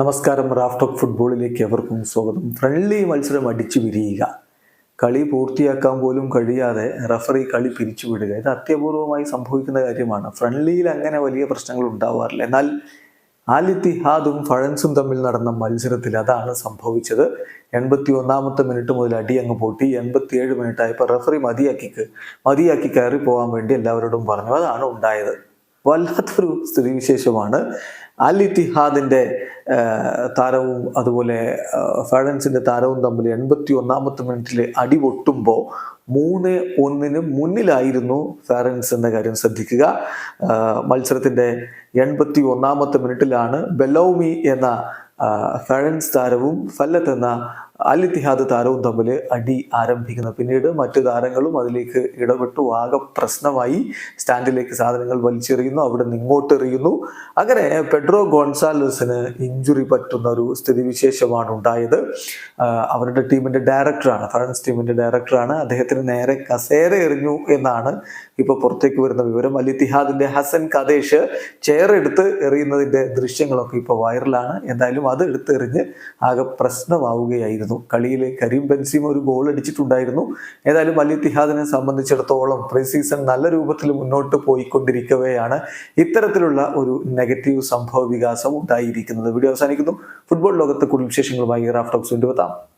നമസ്കാരം. റാഫ്റ്റോക്ക് ഫുട്ബോളിലേക്ക് എവർക്കും സ്വാഗതം. ഫ്രണ്ട്ലി മത്സരം അടിച്ചു പിരിയുക. കളി പൂർത്തിയാക്കാൻ പോലും കഴിയാതെ റഫറി കളി പിരിച്ചുവിടുക ഇത് അത്യപൂർവമായി സംഭവിക്കുന്ന കാര്യമാണ്. ഫ്രണ്ട്ലിയിൽ അങ്ങനെ വലിയ പ്രശ്നങ്ങൾ ഉണ്ടാവാറില്ല. എന്നാൽ ആലിത്തിഹാദും ഫഴൻസും തമ്മിൽ നടന്ന മത്സരത്തിൽ അതാണ് സംഭവിച്ചത്. എൺപത്തി ഒന്നാമത്തെ മിനിറ്റ് മുതൽ അടി അങ്ങ് പൊട്ടി. എൺപത്തിയേഴ് മിനിറ്റ് ആയപ്പോൾ റഫറി മതിയാക്കിക്ക് മതിയാക്കി കയറി പോകാൻ വേണ്ടി എല്ലാവരോടും പറഞ്ഞു. അതാണ് ഉണ്ടായത്. വല്ലാത്തൊരു സ്ഥിതിവിശേഷമാണ്. അൽ ഇത്തിഹാദിന്റെ താരവും അതുപോലെ ഫാഡൻസിന്റെ താരവും തമ്മിൽ എൺപത്തി ഒന്നാമത്തെ മിനിറ്റിൽ അടി പൊട്ടുമ്പോൾ മൂന്ന് ഒന്നിന് മുന്നിലായിരുന്നു ഫാറൻസ് എന്ന കാര്യം ശ്രദ്ധിക്കുക. മത്സരത്തിന്റെ എൺപത്തി ഒന്നാമത്തെ മിനിറ്റിലാണ് ബെലോമി എന്ന ആ, ഫാഡൻസ് താരവും ഫല്ലത്ത് എന്ന അൽ ഇത്തിഹാദ് താരവും തമ്മിൽ അടി ആരംഭിക്കുന്നത് പിന്നീട് മറ്റു താരങ്ങളും അതിലേക്ക് ഇടപെട്ടു. ആകെ പ്രശ്നമായി സ്റ്റാൻഡിലേക്ക് സാധനങ്ങൾ വലിച്ചെറിയുന്നു. അവിടെ നിന്ന് ഇങ്ങോട്ട് എറിയുന്നു അങ്ങനെ പെഡ്രോ ഗോൺസാലസിന് ഇഞ്ചുറി പറ്റുന്ന ഒരു സ്ഥിതിവിശേഷമാണ് ഉണ്ടായത്. അവരുടെ ടീമിന്റെ ഡയറക്ടറാണ് ഫ്രാൻസ് ടീമിന്റെ ഡയറക്ടറാണ്. അദ്ദേഹത്തിന് നേരെ കസേര എറിഞ്ഞു എന്നാണ് ഇപ്പോൾ പുറത്തേക്ക് വരുന്ന വിവരം. അൽ ഇത്തിഹാദിന്റെ ഹസൻ കദേശ് ചെയർ എടുത്ത് എറിയുന്നതിന്റെ ദൃശ്യങ്ങളൊക്കെ ഇപ്പോൾ വൈറലാണ് എന്തായാലും അത് എടുത്തെറിഞ്ഞ് ആകെ പ്രശ്നമാവുകയായിരുന്നു. കളിയിൽ കരീം ബെൻസീമ ഒരു ഗോൾ അടിച്ചിട്ടുണ്ടായിരുന്നു. ഏതായാലും അൽ ഇത്തിഹാദിനെ സംബന്ധിച്ചിടത്തോളം പ്രീ സീസൺ നല്ല രൂപത്തിൽ മുന്നോട്ട് പോയിക്കൊണ്ടിരിക്കവെയാണ് ഇത്തരത്തിലുള്ള ഒരു നെഗറ്റീവ് സംഭവ വികാസം ഉണ്ടായിരിക്കുന്നത്. വീഡിയോ അവസാനിക്കുന്നു. ഫുട്ബോൾ ലോകത്തെ കൂടുതൽ വിശേഷങ്ങളുമായി റാഫ്റ്റോക്സ് കൊണ്ടുവെത്താം